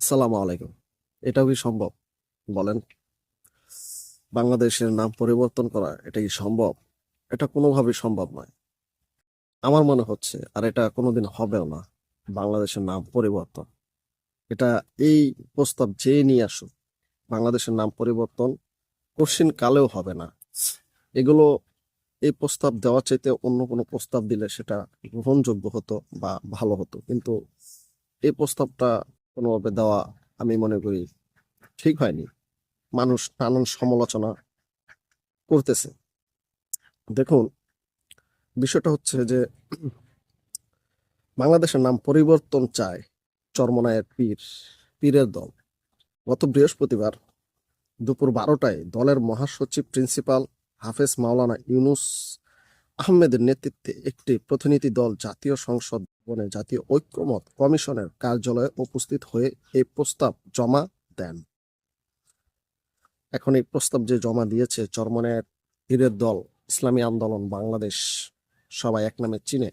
আসসালামু আলাইকুম। এটাও কি সম্ভব? বলেন। বাংলাদেশের নাম পরিবর্তন করা, এটা কি সম্ভব? এটা কোনোভাবেই সম্ভব নয়। আমার মনে হচ্ছে, আর এটা কোনোদিন হবেও না, বাংলাদেশের নাম পরিবর্তন। এটা এই প্রস্তাব যে নিয়ে আসুক, বাংলাদেশের নাম পরিবর্তন কঠিন কালেও হবে না। এগুলো, এই প্রস্তাব দেওয়ার চাইতে অন্য কোনো প্রস্তাব দিলে সেটা গ্রহণযোগ্য হতো বা ভালো হতো। কিন্তু এই প্রস্তাবটা কোনোভাবে দেওয়া আমি মনে করি ঠিক হয়নি। মানুষ নানান সমালোচনা করতেছে। দেখুন, বিষয়টা হচ্ছে যে বাংলাদেশের নাম পরিবর্তন চায় চরমনায়ের পীর, পীরের দল। গত বৃহস্পতিবার দুপুর বারোটায় দলের মহাসচিব, প্রিন্সিপাল হাফেজ মাওলানা ইউনুস আহমেদের নেতৃত্বে একটি প্রতিনিধি দল জাতীয় সংসদ ভবনে জাতীয় ঐক্যমত কমিশনের কার্যালয়ে উপস্থিত হয়ে এই প্রস্তাব জমা দেন। এখন এই প্রস্তাব যে জমা দিয়েছে চরমনের পীরের দল, ইসলামী আন্দোলন, বাংলাদেশ, সবাই এক নামে চিনে,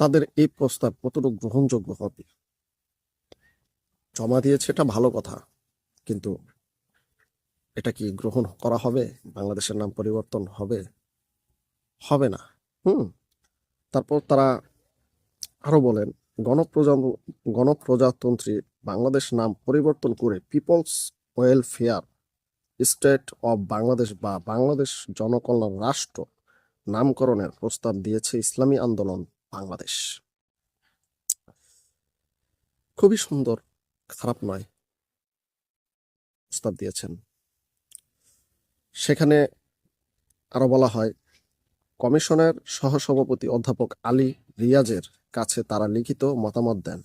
তাদের এই প্রস্তাব কতটুকু গ্রহণযোগ্য হবে? জমা দিয়েছে এটা ভালো কথা, কিন্তু এটা কি গ্রহণ করা হবে? বাংলাদেশের নাম পরিবর্তন হবে? হবে না। হুম? তারপর তারা আরও বলেন গণপ্রজা গণপ্রজাতন্ত্রী বাংলাদেশ নাম পরিবর্তন করে people's welfare state of Bangladesh বা বাংলাদেশ জনকল্যাণ রাষ্ট্র নামকরণের প্রস্তাব দিয়েছে ইসলামী আন্দোলন বাংলাদেশ। খুবই সুন্দর, খারাপ নয়, প্রস্তাব দিয়েছেন। সেখানে আরও বলা হয় কমিশনের সহসভাপতি অধ্যাপক আলী রিয়াজের কাছে তারা লিখিত মতামত দেন।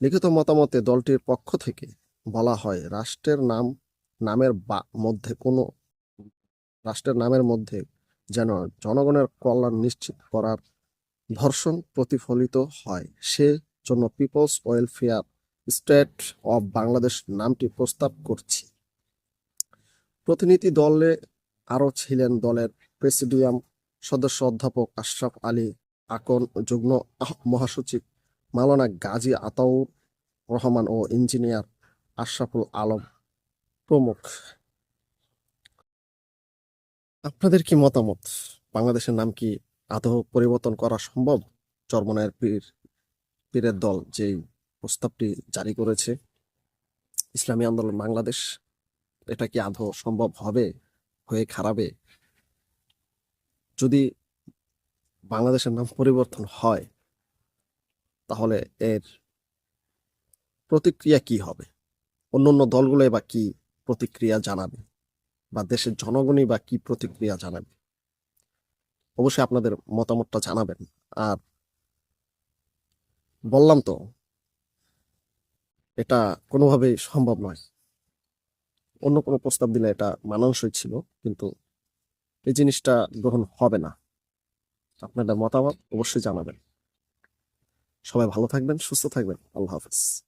লিখিত মতামতে দলটির পক্ষ থেকে বলা হয়, রাষ্ট্রের নাম, নামের মধ্যে কোনো, রাষ্ট্রের নামের মধ্যে যেন জনগণের কল্যাণ নিশ্চিত করার ধর্ষণ প্রতিফলিত হয় সে জন্য people's welfare state of Bangladesh নামটি প্রস্তাব করছি। প্রতিনিধি দলে আরও ছিলেন দলের প্রেসিডিয়াম সদস্য অধ্যাপক আশরাফ আলী আকন যুগ্ম মহাসচিব মাওলানা গাজী আতাউর রহমান ও ইঞ্জিনিয়ার আশরাফুল আলম প্রমুখ। আপনাদের কি মতামত? বাংলাদেশের নাম কি আদৌ পরিবর্তন করা সম্ভব? চরমনায়ের পীর, পীরের দল যেই প্রস্তাবটি জারি করেছে, ইসলামী আন্দোলন বাংলাদেশ, এটা কি আদৌ সম্ভব হবে? হয়ে খারাবে যদি বাংলাদেশের নাম পরিবর্তন হয়, তাহলে এর প্রতিক্রিয়া কি হবে? অন্যান্য দলগুলো বা কি প্রতিক্রিয়া জানাবে? বা দেশের জনগণই বা কি প্রতিক্রিয়া জানাবে? অবশ্যই আপনাদের মতামতটা জানাবেন। আর বললাম তো, এটা কোনোভাবেই সম্ভব নয়। অন্য কোনো প্রস্তাব দিলে এটা মানানসই ছিল, কিন্তু এই জিনিসটা গ্রহণ হবে না। আপনাদের মতামত অবশ্যই জানাবেন। সবাই ভালো থাকবেন, সুস্থ থাকবেন। আল্লাহ হাফেজ।